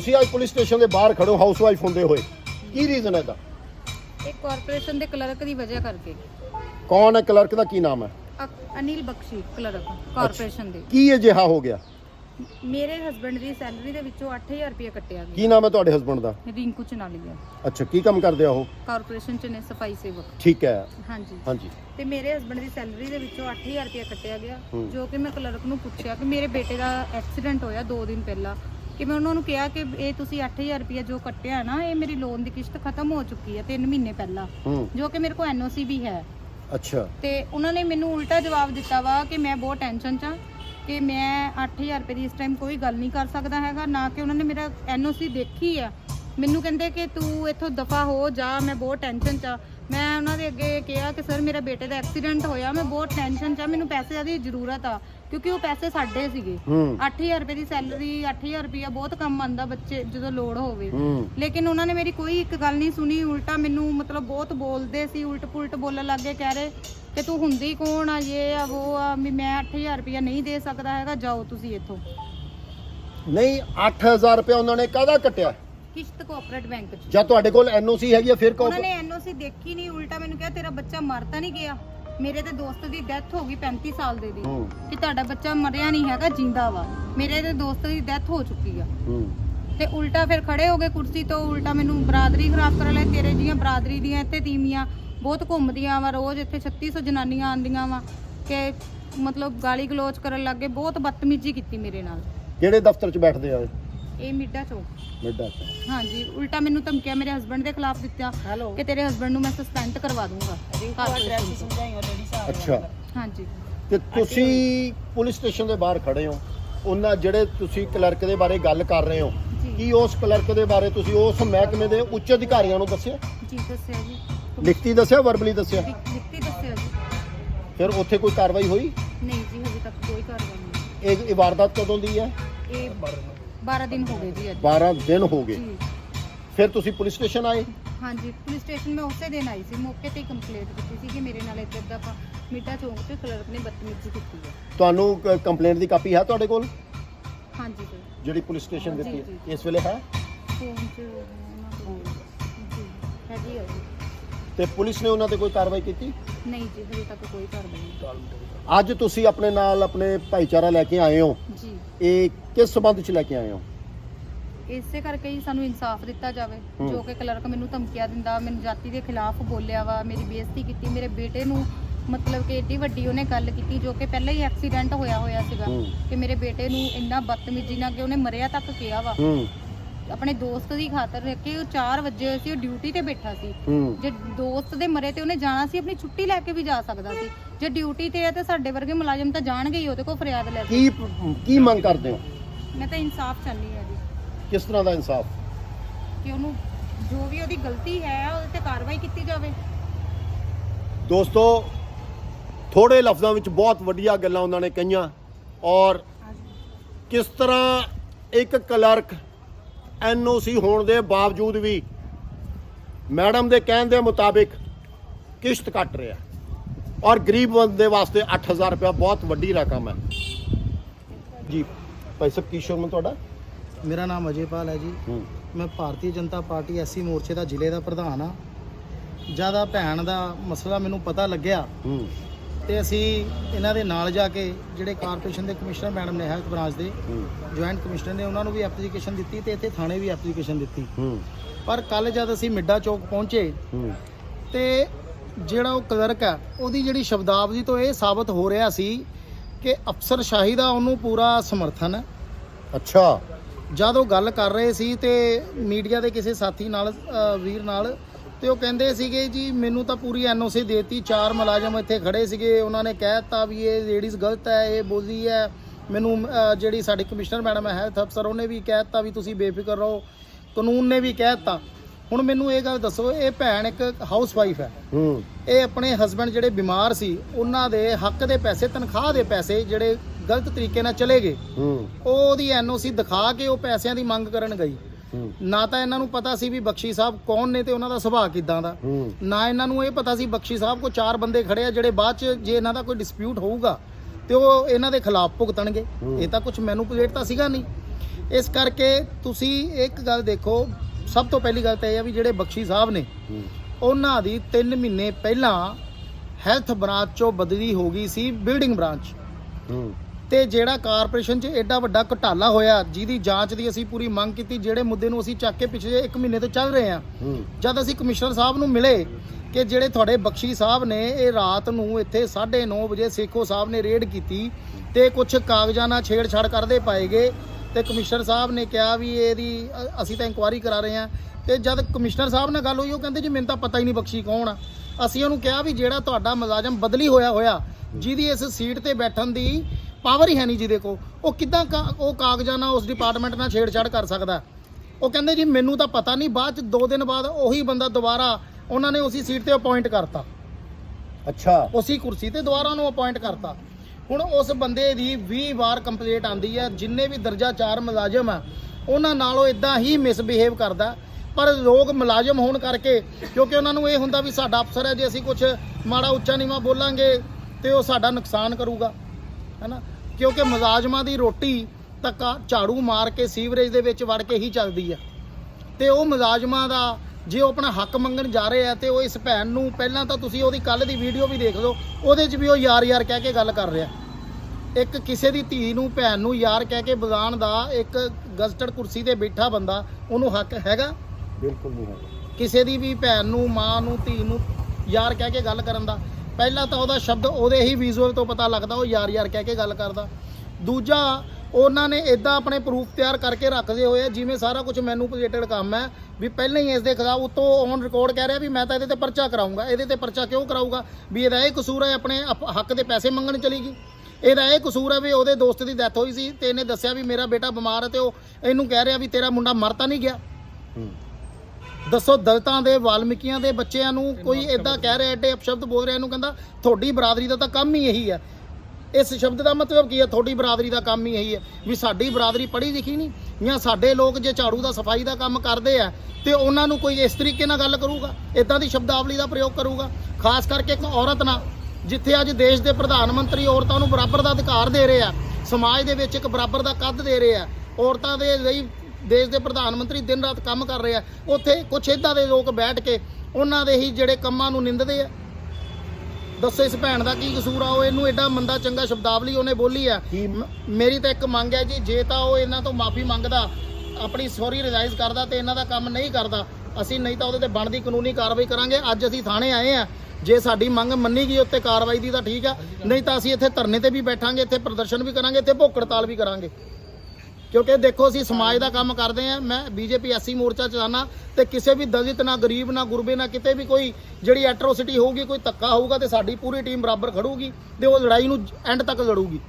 ਤੁਸੀਂ ਅੱਜ police station ਦੇ ਬਾਹਰ ਖੜੋ ਹਾਊਸ ਵਾਈਫ ਹੁੰਦੇ ਹੋਏ। ਕੀ ਰੀਜ਼ਨ ਹੈ ਦਾ ਇਹ ਕਾਰਪੋਰੇਸ਼ਨ ਦੇ ਕਲਰਕ ਦੀ ਵਜ੍ਹਾ ਕਰਕੇ। ਕੌਣ ਹੈ ਕਲਰਕ ਦਾ ਕੀ ਨਾਮ ਹੈ? ਅਕ- ਅਨਿਲ ਬਖਸ਼ੀ ਕਲਰਕ ਕਾਰਪੋਰੇਸ਼ਨ ਦੇ। ਕੀ ਅਜਿਹਾ ਹੋ ਗਿਆ? ਮੇਰੇ ਹਸਬੰਡ ਦੀ ਸੈਲਰੀ ਦੇ ਵਿੱਚੋਂ 8000 ਰੁਪਏ ਕੱਟਿਆ ਗਿਆ। ਕੀ ਨਾਮ ਹੈ ਤੁਹਾਡੇ ਹਸਬੰਡ ਦਾ? ਰਿੰਕੂ ਚਨਾਲੀਆ ਅੱਛਾ ਕੀ ਕੰਮ ਕਰਦੇ ਆ ਉਹ? ਕਾਰਪੋਰੇਸ਼ਨ ਚ ਨੇ ਸਫ਼ਾਈ ਸੇਵਕ। ਠੀਕ ਹੈ। ਹਾਂਜੀ। ਹਾਂਜੀ। ਤੇ ਮੇਰੇ ਹਸਬੰਡ ਦੀ ਸੈਲਰੀ ਦੇ ਵਿੱਚੋਂ 8000 ਰੁਪਏ ਕੱਟਿਆ ਗਿਆ ਹੂੰ। ਜੋ ਕਿ ਮੈਂ ਕਲਰਕ ਨੂੰ ਪੁੱਛਿਆ ਕਿ ਮੇਰੇ ਬੇਟੇ ਦਾ ਐਕਸੀਡੈਂਟ ਹੋਇਆ 2 ਦਿਨ ਪਹਿਲਾਂ। ਕਿ ਮੈਂ ਉਹਨਾਂ ਨੂੰ ਕਿਹਾ ਕਿ ਇਹ ਤੁਸੀਂ 8000 ਰੁਪਏ ਜੋ ਕੱਟਿਆ ਨਾ ਇਹ ਮੇਰੀ ਲੋਨ ਦੀ ਕਿਸ਼ਤ ਖਤਮ ਹੋ ਚੁੱਕੀ ਹੈ 3 ਮਹੀਨੇ ਪਹਿਲਾਂ। ਹੂੰ। ਜੋ ਕਿ ਮੇਰੇ ਕੋਲ ਐਨਓਸੀ ਵੀ ਹੈ। ਅੱਛਾ। ਤੇ ਉਹਨਾਂ ਨੇ ਮੈਨੂੰ ਉਲਟਾ ਜਵਾਬ ਦਿੱਤਾ ਵਾ ਕਿ ਮੈਂ ਬਹੁਤ ਟੈਨਸ਼ਨ 'ਚ ਆ ਕਿ ਮੈਂ 8000 ਰੁਪਏ ਦੀ ਇਸ ਟਾਈਮ ਕੋਈ ਗੱਲ ਨਹੀਂ ਕਰ ਸਕਦਾ ਹੈਗਾ ਨਾ ਕਿ ਉਹਨਾਂ ਨੇ ਮੇਰਾ ਐਨਓਸੀ ਦੇਖੀ ਆ। ਮੈਨੂੰ ਕਹਿੰਦੇ ਕਿ ਤੂੰ ਇੱਥੋਂ ਦਫਾ ਹੋ ਜਾ ਮੈਂ ਬਹੁਤ ਟੈਨਸ਼ਨ 'ਚ ਆ। ਮੈਂ ਉਹਨਾਂ ਦੇ ਅੱਗੇ ਕਿਹਾ ਕਿ ਸਰ ਮੇਰਾ ਬੇਟੇ ਦਾ ਐਕਸੀਡੈਂਟ ਹੋਇਆ ਮੈਂ ਬਹੁਤ ਟੈਨਸ਼ਨ 'ਚ ਆ ਮੈਨੂੰ ਪੈਸੇ ਦੀ ਜ਼ਰੂਰਤ ਆ ਕਿਉਂਕਿ ਉਹ ਪੈਸੇ ਸਾਡੇ ਸੀਗੇ। ਹੂੰ। 8000 ਰੁਪਏ ਦੀ ਸੈਲਰੀ 8000 ਰੁਪਇਆ ਬਹੁਤ ਕੰਮ ਆਂਦਾ ਬੱਚੇ ਜਦੋਂ ਲੋੜ ਹੋਵੇ। ਹੂੰ। ਲੇਕਿਨ ਉਹਨਾਂ ਨੇ ਮੇਰੀ ਕੋਈ ਇੱਕ ਗੱਲ ਨਹੀਂ ਸੁਣੀ ਉਲਟਾ ਮੈਨੂੰ ਮਤਲਬ ਬਹੁਤ ਬੋਲਦੇ ਸੀ ਉਲਟ ਪੁਲਟ ਬੋਲਣ ਲੱਗੇ ਕਹਿ ਰਹੇ ਕਿ ਤੂੰ ਹੁੰਦੀ ਕੌਣ ਆ ਇਹ ਆ ਉਹ ਆ ਵੀ ਮੈਂ 8000 ਰੁਪਇਆ ਨਹੀਂ ਦੇ ਸਕਦਾ ਹੈਗਾ ਜਾਓ ਤੁਸੀਂ ਇੱਥੋਂ। ਨਹੀਂ 8000 ਰੁਪਏ ਉਹਨਾਂ ਨੇ ਕਾਹਦਾ ਕੱਟਿਆ? ਕਿਸ਼ਤ ਕੋਆਪਰੇਟ ਬੈਂਕ ਚ। ਜਾਂ ਤੁਹਾਡੇ ਕੋਲ ਐਨਓਸੀ ਹੈਗੀ ਆ ਫਿਰ ਕੋ ਉਹਨਾਂ ਨੇ ਐਨਓਸੀ ਦੇਖੀ ਨਹੀਂ ਉਲਟਾ ਮੈਨੂੰ ਕਿਹਾ ਤੇਰਾ ਬੱਚਾ ਮਰ ਤਾਂ ਨਹੀਂ ਗਿਆ। ਮੇਰੇ ਤੇ ਦੋਸਤ ਦੀ ਡੈਥ ਹੋ ਗਈ 35 ਸਾਲ ਦੇ ਦੀ। ਹੂੰ। ਕਿ ਤੁਹਾਡਾ ਬੱਚਾ ਮਰਿਆ ਨਹੀਂ ਹੈਗਾ ਜਿੰਦਾ ਵਾ। ਮੇਰੇ ਤੇ ਦੋਸਤ ਦੀ ਡੈਥ ਹੋ ਚੁੱਕੀ ਆ। ਹੂੰ। ਤੇ ਉਲਟਾ ਫਿਰ ਖੜੇ ਹੋ ਗਏ ਕੁਰਸੀ ਤੋਂ ਉਲਟਾ ਮੈਨੂੰ ਬਰਾਦਰੀ ਖਰਾਬ ਕਰਨ ਲੈ ਤੇਰੇ ਜੀਆਂ ਬਰਾਦਰੀ ਦੀਆਂ ਇੱਥੇ ਤੀਮੀਆਂ ਬਹੁਤ ਘੁੰਮਦੀਆਂ ਵਾ ਰੋਜ਼ ਇੱਥੇ 3600 ਜਨਾਨੀਆਂ ਆਂਦੀਆਂ ਵਾ। ਕਿ ਮਤਲਬ ਗਾਲੀ ਗਲੋਚ ਕਰਨ ਲੱਗੇ ਬਹੁਤ ਬਦਤਮੀਜ਼ੀ ਕੀਤੀ ਮੇਰੇ ਨਾਲ। ਕਿਹੜੇ ਦਫ਼ਤਰ 'ਚ ਬੈਠਦੇ ਆ ਇਹ? ਮਿੱਡਾ ਚੌਕ। ਮਿੱਡਾ ਹਾਂਜੀ ਉਲਟਾ ਮੈਨੂੰ ਧਮਕੀਆਂ ਮੇਰੇ ਹਸਬੰਡ ਦੇ ਖਿਲਾਫ ਦਿੱਤਾ ਕਿ ਤੇਰੇ ਹਸਬੰਡ ਨੂੰ ਮੈਂ ਸਸਪੈਂਡ ਕਰਵਾ ਦੂੰਗਾ। ਕਾਰਪੋਰੇਸ਼ਨ ਤੋਂ। ਅੱਛਾ। ਹਾਂਜੀ। ਤੇ ਤੁਸੀਂ ਪੁਲਿਸ ਸਟੇਸ਼ਨ ਦੇ ਬਾਹਰ ਖੜੇ ਹੋ। ਉਹਨਾਂ ਜਿਹੜੇ ਤੁਸੀਂ ਕਲਰਕ ਦੇ ਬਾਰੇ ਗੱਲ ਕਰ ਰਹੇ ਹੋ ਜੀ। ਕੀ ਉਸ ਕਲਰਕ ਦੇ ਬਾਰੇ ਤੁਸੀਂ ਉਸ ਮਹਿਕਮੇ ਦੇ ਉੱਚ ਅਧਿਕਾਰੀਆਂ ਨੂੰ ਦੱਸਿਆ? ਜੀ ਦੱਸਿਆ ਜੀ। ਲਿਖਤੀ ਦੱਸਿਆ ਵਰਬਲੀ ਦੱਸਿਆ? ਲਿਖ- ਲਿਖਤੀ ਦੱਸਿਆ ਜੀ। ਫਿਰ ਉੱਥੇ ਕੋਈ ਕਾਰਵਾਈ ਹੋਈ? ਨਹੀਂ ਜੀ ਹਜੇ ਤੱਕ ਕੋਈ ਕਾਰਵਾਈ ਨਹੀਂ ਇਹ ਇਹ ਵਾਰਦਾਤ ਕਦੋਂ ਦੀ ਹੈ? ਇਹ 12 ਦਿਨ ਹੋ ਗਏ ਜੀ ਅੱਜ। 12 ਦਿਨ ਹੋ ਗਏ। ਜੀ। ਫਿਰ ਤੁਸੀਂ ਪੁਲਿਸ ਸਟੇਸ਼ਨ ਆਏ? ਹਾਂਜੀ ਪੁਲਿਸ ਸਟੇਸ਼ਨ ਮੈਂ ਉਸੇ ਦਿਨ ਆਈ ਸੀ ਮੌਕੇ ਤੇ ਕੰਪਲੇਂਟ ਕੀਤੀ ਸੀ ਕਿ ਮੇਰੇ ਨਾਲ ਇੱਦਾਂ ਦਾ ਆਪਾਂ ਮਿੱਟਾ ਚੌਂਕ ਤੇ ਕਲਰਕ ਨੇ ਬਦਤਮੀਜ਼ੀ ਕੀਤੀ ਹੈ। ਤੁਹਾਨੂੰ ਕੰਪਲੇਂਟ ਦੀ ਕਾਪੀ ਹੈ ਤੁਹਾਡੇ ਕੋਲ? ਹਾਂਜੀ ਸਰ ਜਿਹੜੀ ਪੁਲਿਸ ਸਟੇਸ਼ਨ ਦਿੱਤੀ ਜੀ। ਹੈ? ਇਸ ਵੇਲੇ ਹੈ? ਫੋਨ 'ਚ ਉਹਨਾਂ ਕੋਲ ਜੀ ਹੈਗੀ ਹੈ ਜੀ। ਤੇ ਪੁਲਿਸ ਨੇ ਉਹਨਾਂ ਤੇ ਕੋਈ ਕਾਰਵਾਈ ਕੀਤੀ? ਨਹੀਂ ਜੀ ਹਜੇ ਤੱਕ ਕੋਈ ਕਾਰਵਾਈ ਨਹੀਂ। ਅੱਜ ਤੁਸੀਂ ਆਪਣੇ ਨਾਲ ਆਪਣੇ ਭਾਈਚਾਰਾ ਲੈ ਕੇ ਆਏ ਹੋ। ਜੀ। ਇਹ ਕਿਸ ਸਬੰਧ 'ਚ ਲੈ ਕੇ ਆਏ ਹੋ? ਇਸੇ ਕਰਕੇ ਹੀ ਸਾਨੂੰ ਇਨਸਾਫ ਦਿੱਤਾ ਜਾਵੇ। ਹੂੰ। ਜੋ ਕਿ ਕਲਰਕ ਮੈਨੂੰ ਧਮਕੀਆਂ ਦਿੰਦਾ ਮੈਨੂੰ ਜਾਤੀ ਦੇ ਖਿਲਾਫ ਬੋਲਿਆ ਵਾ ਮੇਰੀ ਬੇਇੱਜ਼ਤੀ ਕੀਤੀ ਮੇਰੇ ਬੇਟੇ ਨੂੰ ਮਤਲਬ ਕਿ ਏਡੀ ਵੱਡੀ ਉਹਨੇ ਗੱਲ ਕੀਤੀ ਜੋ ਕਿ ਪਹਿਲਾਂ ਹੀ ਐਕਸੀਡੈਂਟ ਹੋਇਆ ਹੋਇਆ ਸੀਗਾ ਹੂੰ। ਕਿ ਮੇਰੇ ਬੇਟੇ ਨੂੰ ਇੰਨਾ ਬਦਤਮੀਜ਼ੀ ਨਾਲ ਕਿ ਉਹਨੇ ਮਰਿਆ ਤੱਕ ਕਿਹਾ ਵਾ। ਹੂੰ। ਆਪਣੇ ਦੋਸਤ ਦੀ ਖਾਤਰ ਕਿ ਉਹ 4 ਵਜੇ ਹੋਏ ਸੀ ਉਹ ਡਿਊਟੀ ਤੇ ਬੈਠਾ ਸੀ। ਹੂੰ। ਜੇ ਦੋਸਤ ਦੇ ਮਰੇ ਤੇ ਉਹਨੇ ਜਾਣਾ ਸੀ ਆਪਣੀ ਛੁੱਟੀ ਲੈ ਕੇ ਵੀ ਜਾ ਸਕਦਾ ਸੀ। ਜੇ ਡਿਊਟੀ ਤੇ ਹੈ ਤੇ ਸਾਡੇ ਵਰਗੇ ਮੁਲਾਜ਼ਮ ਤਾਂ ਜਾਣਗੇ ਹੀ ਉਹਦੇ ਕੋਲ ਫਰਿਆਦ ਲੈ ਕੇ ਕੀ ਕੀ ਮੰਗ ਕਰਦੇ ਹੋ? ਮੈਂ ਤਾਂ ਇਨਸਾਫ ਚਾਹੁੰਦੀ ਹਾਂ ਜੀ। ਕਿਸ ਤਰ੍ਹਾਂ ਦਾ ਇਨਸਾਫ? ਕਿ ਉਹਨੂੰ ਜੋ ਵੀ ਉਹਦੀ ਗਲਤੀ ਹੈ ਉਹਦੇ ਤੇ ਕਾਰਵਾਈ ਕੀਤੀ ਜਾਵੇ। ਦੋਸਤੋ ਥੋੜੇ ਲਫ਼ਜ਼ਾਂ ਵਿੱਚ ਬਹੁਤ ਵੱਡੀਆਂ ਗੱਲਾਂ ਉਹਨਾਂ ਨੇ ਕਹੀਆਂ ਔਰ ਕਿਸ ਤਰ੍ਹਾਂ ਇੱਕ ਕਲਰਕ ਐਨਓਸੀ ਹੋਣ ਦੇ ਬਾਵਜੂਦ ਵੀ ਮੈਡਮ ਦੇ ਕਹਿਣ ਦੇ ਮੁਤਾਬਿਕ ਕਿਸ਼ਤ ਕੱਟ ਰਿਹਾ ਔਰ ਗਰੀਬ ਬੰਦੇ ਵਾਸਤੇ 8000 ਰੁਪਇਆ ਬਹੁਤ ਵੱਡੀ ਰਕਮ ਹੈ। ਜੀ ਭਾਈ ਸਾਹਿਬ ਕੀ ਸ਼ੁਰੂ ਤੁਹਾਡਾ? ਮੇਰਾ ਨਾਮ ਅਜੇਪਾਲ ਹੈ ਜੀ। ਮੈਂ ਭਾਰਤੀ ਜਨਤਾ ਪਾਰਟੀ ਐਸਸੀ ਮੋਰਚੇ ਦਾ ਜ਼ਿਲ੍ਹੇ ਦਾ ਪ੍ਰਧਾਨ ਆ ਜ਼ਿਆਦਾ ਭੈਣ ਦਾ ਮਸਲਾ ਮੈਨੂੰ ਪਤਾ ਲੱਗਿਆ। ਤੇ ਅਸੀਂ ਇਹਨਾਂ ਦੇ ਨਾਲ ਜਾ ਕੇ ਜਿਹੜੇ ਕਾਰਪੋਰੇਸ਼ਨ ਦੇ ਕਮਿਸ਼ਨਰ ਮੈਡਮ ਨੇ ਹੈਲਥ ਬ੍ਰਾਂਚ ਦੇ ਜੁਆਇੰਟ ਕਮਿਸ਼ਨਰ ਨੇ ਉਹਨਾਂ ਨੂੰ ਵੀ ਐਪਲੀਕੇਸ਼ਨ ਦਿੱਤੀ ਤੇ ਇੱਥੇ ਥਾਣੇ ਵੀ ਐਪਲੀਕੇਸ਼ਨ ਦਿੱਤੀ। ਪਰ ਕੱਲ ਜਦ ਅਸੀਂ ਮਿੱਡਾ ਚੌਕ ਪਹੁੰਚੇ ਤੇ ਜਿਹੜਾ ਉਹ ਕਲਰਕ ਹੈ ਉਹਦੀ ਜਿਹੜੀ ਸ਼ਬਦਾਵਲੀ ਤੋਂ ਇਹ ਸਾਬਤ ਹੋ ਰਿਹਾ ਸੀ ਕਿ ਅਫਸਰ ਸ਼ਾਹੀ ਦਾ ਉਹਨੂੰ ਪੂਰਾ ਸਮਰਥਨ ਹੈ। ਅੱਛਾ। ਜਦ ਉਹ ਗੱਲ ਕਰ ਰਹੇ ਸੀ ਤੇ ਮੀਡੀਆ ਦੇ ਕਿਸੇ ਸਾਥੀ ਨਾਲ ਵੀਰ ਨਾਲ ਤੇ ਉਹ ਕਹਿੰਦੇ ਸੀਗੇ ਜੀ ਮੈਨੂੰ ਤਾਂ ਪੂਰੀ ਐਨਓਸੀ ਦੇਤੀ ਚਾਰ ਮੁਲਾਜ਼ਮ ਇੱਥੇ ਖੜੇ ਸੀਗੇ ਉਹਨਾਂ ਨੇ ਕਹਿ ਦਿੱਤਾ ਵੀ ਇਹ ਲੇਡੀਜ਼ ਗਲਤ ਹੈ ਇਹ ਬੋਲੀ ਹੈ। ਮੈਨੂੰ ਜਿਹੜੀ ਸਾਡੀ ਕਮਿਸ਼ਨਰ ਮੈਡਮ ਹੈ ਹੈਲਥ ਅਫਸਰ ਉਹਨੇ ਵੀ ਕਹਿ ਦਿੱਤਾ ਵੀ ਤੁਸੀਂ ਬੇਫਿਕਰ ਰਹੋ ਕਾਨੂੰਨ ਨੇ ਵੀ ਕਹਿ ਦਿੱਤਾ। ਹੁਣ ਮੈਨੂੰ ਇਹ ਗੱਲ ਦੱਸੋ ਇਹ ਭੈਣ ਇੱਕ ਹਾਊਸ ਵਾਈਫ ਹੈ। ਹੂੰ। ਇਹ ਆਪਣੇ ਹਸਬੰਡ ਜਿਹੜੇ ਬਿਮਾਰ ਸੀ ਉਹਨਾਂ ਦੇ ਹੱਕ ਦੇ ਪੈਸੇ ਤਨਖਾਹ ਦੇ ਪੈਸੇ ਜਿਹੜੇ ਗਲਤ ਤਰੀਕੇ ਨਾਲ ਚਲੇ ਗਏ। ਹੂੰ। ਉਹ ਉਹਦੀ ਐਨਓਸੀ ਦਿਖਾ ਕੇ ਉਹ ਪੈਸਿਆਂ ਦੀ ਮੰਗ ਕਰਨ ਗਈ। ਨਾ ਤਾਂ ਇਹਨਾਂ ਨੂੰ ਪਤਾ ਸੀ ਵੀ ਬਖਸ਼ੀ ਸਾਹਿਬ ਕੌਣ ਨੇ ਤੇ ਉਹਨਾਂ ਦਾ ਸੁਭਾਅ ਕਿਦਾਂ ਦਾ। ਨਾ ਇਹਨਾਂ ਨੂੰ ਇਹ ਪਤਾ ਸੀ ਬਖਸ਼ੀ ਸਾਹਿਬ ਕੋ ਚਾਰ ਬੰਦੇ ਖੜੇ ਆ ਜਿਹੜੇ ਬਾਅਦ ਚ ਜੇ ਇਹਨਾਂ ਦਾ ਕੋਈ ਡਿਸਪਿਊਟ ਹੋਊਗਾ ਤੇ ਉਹ ਇਹਨਾਂ ਦੇ ਖਿਲਾਫ ਭੁਗਤਣਗੇ। ਇਹ ਤਾਂ ਕੁਝ ਮੈਨੂਪੂਲੇਟ ਤਾਂ ਸੀਗਾ ਨਹੀਂ। ਇਸ ਕਰਕੇ ਤੁਸੀਂ ਇੱਕ ਗੱਲ ਦੇਖੋ ਸਭ ਤੋਂ ਪਹਿਲੀ ਗੱਲ ਤਾਂ ਇਹ ਆ ਵੀ ਜਿਹੜੇ ਬਖਸ਼ੀ ਸਾਹਿਬ ਨੇ ਉਹਨਾਂ ਦੀ 3 ਮਹੀਨੇ ਪਹਿਲਾਂ ਹੈਲਥ ਬ੍ਰਾਂਚ ਚੋਂ ਬਦਲੀ ਹੋ ਗਈ ਸੀ ਬਿਲਡਿੰਗ ਬ੍ਰਾਂਚ ਤੇ ਜਿਹੜਾ ਕਾਰਪੋਰੇਸ਼ਨ 'ਚ ਐਡਾ ਵੱਡਾ ਘੁਟਾਲਾ ਹੋਇਆ ਜਿਹਦੀ ਜਾਂਚ ਦੀ ਅਸੀਂ ਪੂਰੀ ਮੰਗ ਕੀਤੀ ਜਿਹੜੇ ਮੁੱਦੇ ਨੂੰ ਅਸੀਂ ਚੱਕ ਕੇ ਪਿਛਲੇ 1 ਮਹੀਨੇ ਤੋਂ ਚੱਲ ਰਹੇ ਹਾਂ। ਜਦ ਅਸੀਂ ਕਮਿਸ਼ਨਰ ਸਾਹਿਬ ਨੂੰ ਮਿਲੇ ਕਿ ਜਿਹੜੇ ਤੁਹਾਡੇ ਬਖਸ਼ੀ ਸਾਹਿਬ ਨੇ ਇਹ ਰਾਤ ਨੂੰ ਇੱਥੇ 9:30 ਵਜੇ ਸੇਖੋ ਸਾਹਿਬ ਨੇ ਰੇਡ ਕੀਤੀ ਤੇ ਕੁਝ ਕਾਗਜ਼ਾਂ ਨਾਲ ਛੇੜਛਾੜ ਕਰਦੇ ਪਾਏਗੇ ਤੇ ਕਮਿਸ਼ਨਰ ਸਾਹਿਬ ਨੇ ਕਿਹਾ ਵੀ ਇਹਦੀ ਅਸੀਂ ਤਾਂ ਇਨਕੁਆਇਰੀ ਕਰਾ ਰਹੇ ਹਾਂ। ਤੇ ਜਦ ਕਮਿਸ਼ਨਰ ਸਾਹਿਬ ਨਾਲ ਗੱਲ ਹੋਈ ਉਹ ਕਹਿੰਦੇ ਜੀ ਮੈਨੂੰ ਤਾਂ ਪਤਾ ਹੀ ਨਹੀਂ ਬਖਸ਼ੀ ਕੌਣ ਆ। ਅਸੀਂ ਉਹਨੂੰ ਕਿਹਾ ਵੀ ਜਿਹੜਾ ਤੁਹਾਡਾ ਮੁਲਾਜ਼ਮ ਬਦਲੀ ਹੋਇਆ ਹੋਇਆ ਜਿਹਦੀ ਇਸ ਸੀਟ ਤੇ ਬੈਠਣ ਦੀ ਪਾਵਰ ਹੀ ਹੈ ਨਹੀਂ ਜਿਹਦੇ ਕੋ ਉਹ ਕਿੱਦਾਂ ਉਹ ਕਾਗਜ਼ਾਂ ਨਾਲ ਉਸ ਡਿਪਾਰਟਮੈਂਟ ਨਾਲ ਛੇੜਛਾੜ ਕਰ ਸਕਦਾ ਉਹ ਕਹਿੰਦੇ ਜੀ ਮੈਨੂੰ ਤਾਂ ਪਤਾ ਨਹੀਂ ਬਾਅਦ ਚ 2 ਦਿਨ ਬਾਅਦ ਉਹੀ ਬੰਦਾ ਦੁਬਾਰਾ ਉਹਨਾਂ ਨੇ ਉਸੇ ਸੀਟ ਤੇ ਅਪਾਇੰਟ ਕਰਤਾ। ਅੱਛਾ। ਉਸੇ ਕੁਰਸੀ ਤੇ ਦੁਬਾਰਾ ਉਹਨੂੰ ਅਪਾਇੰਟ ਕਰਤਾ। ਹੁਣ ਉਸ ਬੰਦੇ ਦੀ 20 ਵਾਰ ਕੰਪਲੇਂਟ ਆਂਦੀ ਹੈ ਜਿੰਨੇ ਵੀ ਦਰਜਾ 4 ਮੁਲਾਜ਼ਮ ਆ ਉਹਨਾਂ ਨਾਲ ਉਹ ਇਦਾਂ ਹੀ ਮਿਸਬਿਹੇਵ ਕਰਦਾ ਪਰ ਲੋਕ ਮੁਲਾਜ਼ਮ ਹੋਣ ਕਰਕੇ ਕਿਉਂਕਿ ਉਹਨਾਂ ਨੂੰ ਇਹ ਹੁੰਦਾ ਵੀ ਸਾਡਾ ਅਫਸਰ ਹੈ ਜੇ ਅਸੀਂ ਕੁਝ ਮਾੜਾ ਉੱਚਾ ਨੀਵਾਂ ਬੋਲਾਂਗੇ ਤੇ ਉਹ ਸਾਡਾ ਨੁਕਸਾਨ ਕਰੂਗਾ। ਹੈਨਾ? ਕਿਉਂਕਿ ਮੁਲਾਜ਼ਮਾਂ ਦੀ ਰੋਟੀ ਤਾਂ ਕਾ- ਝਾੜੂ ਮਾਰ ਕੇ ਸੀਵਰੇਜ ਦੇ ਵਿੱਚ ਵੜ ਕੇ ਹੀ ਚੱਲਦੀ ਆ। ਤੇ ਉਹ ਮੁਲਾਜ਼ਮਾਂ ਦਾ ਜੇ ਉਹ ਆਪਣਾ ਹੱਕ ਮੰਗਣ ਜਾ ਰਹੇ ਆ ਤੇ ਉਹ ਇਸ ਭੈਣ ਨੂੰ ਪਹਿਲਾਂ ਤਾਂ ਤੁਸੀਂ ਉਹਦੀ ਕੱਲ ਦੀ ਵੀਡੀਓ ਵੀ ਦੇਖ ਲਓ ਉਹਦੇ 'ਚ ਵੀ ਉਹ ਯਾਰ ਯਾਰ ਕਹਿ ਕੇ ਗੱਲ ਕਰ ਰਿਹਾ। ਇੱਕ ਕਿਸੇ ਦੀ ਧੀ ਨੂੰ ਭੈਣ ਨੂੰ ਯਾਰ ਕਹਿ ਕੇ ਬੁਲਾਉਣ ਦਾ ਇੱਕ ਗਜ਼ਟਡ ਕੁਰਸੀ ਤੇ ਬੈਠਾ ਬੰਦਾ ਉਹਨੂੰ ਹੱਕ ਹੈਗਾ? ਬਿਲਕੁਲ ਨਹੀਂ ਹੈ ਕਿਸੇ ਦੀ ਵੀ ਭੈਣ ਨੂੰ ਮਾਂ ਨੂੰ ਧੀ ਨੂੰ ਯਾਰ ਕਹਿ ਕੇ ਗੱਲ ਕਰਨ ਦਾ। ਪਹਿਲਾਂ ਤਾਂ ਉਹਦਾ ਸ਼ਬਦ ਉਹਦੇ ਹੀ ਵਿਜ਼ੂਅਲ ਤੋਂ ਪਤਾ ਲੱਗਦਾ, ਉਹ ਯਾਰ ਯਾਰ ਕਹਿ ਕੇ ਗੱਲ ਕਰਦਾ। ਦੂਜਾ, ਉਹਨਾਂ ਨੇ ਇਦਾਂ ਆਪਣੇ ਪ੍ਰੂਫ ਤਿਆਰ ਕਰਕੇ ਰੱਖਦੇ ਹੋਏ ਜਿਵੇਂ ਸਾਰਾ ਕੁਝ ਮੈਨੂਪੂਲੇਟਡ ਕੰਮ ਹੈ, ਵੀ ਪਹਿਲਾਂ ਹੀ ਇਸ ਦੇ ਖਿਲਾਫ ਉਤੋਂ ਔਨ ਰਿਕਾਰਡ ਕਹਿ ਰਿਹਾ ਵੀ ਮੈਂ ਤਾਂ ਇਹਦੇ ਤੇ ਪਰਚਾ ਕਰਾਉਂਗਾ ਇਹਦੇ ਤੇ ਪਰਚਾ ਕਿਉਂ ਕਰਾਊਗਾ? ਵੀ ਇਹਦਾ ਇਹ ਕਸੂਰ ਹੈ ਆਪਣੇ ਅਪ- ਹੱਕ ਦੇ ਪੈਸੇ ਮੰਗਣ ਚਲੀ ਗਈ। ਇਹਦਾ ਇਹ ਕਸੂਰ ਹੈ ਵੀ ਉਹਦੇ ਦੋਸਤ ਦੀ ਡੈਥ ਹੋਈ ਸੀ ਤੇ ਇਹਨੇ ਦੱਸਿਆ ਵੀ ਮੇਰਾ ਬੇਟਾ ਬਿਮਾਰ ਹੈ ਤੇ ਉਹ ਇਹਨੂੰ ਕਹਿ ਰਿਹਾ ਵੀ ਤੇਰਾ ਮੁੰਡਾ ਮਰ ਤਾਂ ਨਹੀਂ ਗਿਆ। ਦੱਸੋ ਦਲਿਤਾਂ ਦੇ ਵਾਲਮੀਕੀਆਂ ਦੇ ਬੱਚਿਆਂ ਨੂੰ ਕੋਈ ਇਦਾਂ ਕਹਿ ਰਿਹਾ ਐਡੇ ਅਪਸ਼ਬਦ ਬੋਲ ਰਿਹਾ ਇਹਨੂੰ ਕਹਿੰਦਾ ਤੁਹਾਡੀ ਬਰਾਦਰੀ ਦਾ ਤਾਂ ਕੰਮ ਹੀ ਇਹੀ ਹੈ। ਇਸ ਸ਼ਬਦ ਦਾ ਮਤਲਬ ਕੀ ਹੈ? ਤੁਹਾਡੀ ਬਰਾਦਰੀ ਦਾ ਕੰਮ ਹੀ ਇਹੀ ਹੈ। ਵੀ ਸਾਡੀ ਬਰਾਦਰੀ ਪੜ੍ਹੀ ਲਿਖੀ ਨਹੀਂ ਜਾਂ ਸਾਡੇ ਲੋਕ ਜੇ ਝਾੜੂ ਦਾ ਸਫ਼ਾਈ ਦਾ ਕੰਮ ਕਰਦੇ ਆ ਤੇ ਉਹਨਾਂ ਨੂੰ ਕੋਈ ਇਸ ਤਰੀਕੇ ਨਾਲ ਗੱਲ ਕਰੂਗਾ? ਇਦਾਂ ਦੀ ਸ਼ਬਦਾਵਲੀ ਦਾ ਪ੍ਰਯੋਗ ਕਰੂਗਾ? ਖਾਸ ਕਰਕੇ ਇੱਕ ਔਰਤ ਨਾਲ ਜਿੱਥੇ ਅੱਜ ਦੇਸ਼ ਦੇ ਪ੍ਰਧਾਨ ਮੰਤਰੀ ਔਰਤਾਂ ਨੂੰ ਬਰਾਬਰ ਦਾ ਅਧਿਕਾਰ ਦੇ ਰਹੇ ਆ ਸਮਾਜ ਦੇ ਵਿੱਚ ਇੱਕ ਬਰਾਬਰ ਦਾ ਕੱਦ ਦੇ ਰਹੇ ਆ ਔਰਤਾਂ ਦੇ ਲਈ ਦੇਸ਼ ਦੇ ਪ੍ਰਧਾਨ ਮੰਤਰੀ ਦਿਨ ਰਾਤ ਕੰਮ ਕਰ ਰਹੇ ਆ। ਉੱਥੇ ਕੁਛ ਇਦਾਂ ਦੇ ਲੋਕ ਬੈਠ ਕੇ ਉਹਨਾਂ ਦੇ ਹੀ ਜਿਹੜੇ ਕੰਮਾਂ ਨੂੰ ਨਿੰਦਦੇ ਆ। ਦੱਸੋ ਇਸ ਭੈਣ ਦਾ ਕੀ ਕਸੂਰ ਆ? ਉਹ ਇਹਨੂੰ ਐਡਾ ਮੰਦਾ ਚੰਗਾ ਸ਼ਬਦਾਵਲੀ ਉਹਨੇ ਬੋਲੀ ਆ। ਮੇਰੀ ਤਾਂ ਇੱਕ ਮੰਗ ਹੈ ਜੀ ਜੇ ਤਾਂ ਉਹ ਇਹਨਾਂ ਤੋਂ ਮਾਫੀ ਮੰਗਦਾ ਆਪਣੀ ਸੌਰੀ ਰਿਲਾਈਜ਼ ਕਰਦਾ ਤੇ ਇਹਨਾਂ ਦਾ ਕੰਮ ਨਹੀਂ ਕਰਦਾ ਅਸੀਂ ਨਹੀਂ ਤਾਂ ਉਹਦੇ ਤੇ ਬਣਦੀ ਕਾਨੂੰਨੀ ਕਾਰਵਾਈ ਕਰਾਂਗੇ। ਅੱਜ ਅਸੀਂ ਥਾਣੇ ਆਏ ਆ। ਜੇ ਸਾਡੀ ਮੰਗ ਮੰਨੀ ਗਈ ਉੱਤੇ ਕਾਰਵਾਈ ਦੀ ਤਾਂ ਠੀਕ ਆ। ਨਹੀਂ ਤਾਂ ਅਸੀਂ ਇੱਥੇ ਧਰਨੇ ਤੇ ਵੀ ਬੈਠਾਂਗੇ ਇੱਥੇ ਪ੍ਰਦਰਸ਼ਨ ਵੀ ਕਰਾਂਗੇ ਇੱਥੇ ਭੁੱਖ ਹੜਤਾਲ ਵੀ ਕਰਾਂਗੇ। ਕਿਉਂਕਿ ਦੇਖੋ ਅਸੀਂ ਸਮਾਜ ਦਾ ਕੰਮ ਕਰਦੇ ਆ ਮੈਂ ਬੀਜੇਪੀ ਐਸੀ ਮੋਰਚਾ ਚਲਾਨਾ ਤੇ ਕਿਸੇ ਵੀ ਦਲਿਤ ਨਾ ਗਰੀਬ ਨਾ ਗੁਰਬੇ ਨਾ ਕਿਤੇ ਵੀ ਕੋਈ ਜਿਹੜੀ ਐਟਰੋਸਿਟੀ ਹੋਊਗੀ, ਕੋਈ ਧੱਕਾ ਹੋਊਗਾ ਤੇ ਸਾਡੀ ਪੂਰੀ ਟੀਮ ਬਰਾਬਰ ਖੜੂਗੀ ਤੇ ਉਹ ਲੜਾਈ ਨੂੰ ਐਂਡ ਤੱਕ ਲੜੂਗੀ।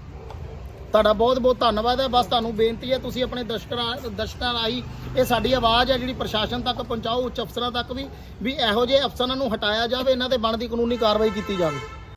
ਤੁਹਾਡਾ ਬਹੁਤ ਬਹੁਤ ਧੰਨਵਾਦ ਹੈ, ਬਸ ਤੁਹਾਨੂੰ ਬੇਨਤੀ ਹੈ, ਤੁਸੀਂ ਆਪਣੇ ਦਰਸ਼ਕਾਂ ਦਰਸ਼ਕਾਂ ਰਾਹੀਂ ਇਹ ਸਾਡੀ ਆਵਾਜ਼ ਹੈ ਜਿਹੜੀ ਪ੍ਰਸ਼ਾਸਨ ਤੱਕ ਪਹੁੰਚਾਓ, ਉੱਚ ਅਫਸਰਾਂ ਤੱਕ ਵੀ ਵੀ ਇਹੋ ਜਿਹੇ ਅਫਸਰਾਂ ਨੂੰ ਹਟਾਇਆ ਜਾਵੇ, ਇਹਨਾਂ ਤੇ ਬਣਦੀ ਕਾਨੂੰਨੀ ਕਾਰਵਾਈ ਕੀਤੀ ਜਾਵੇ।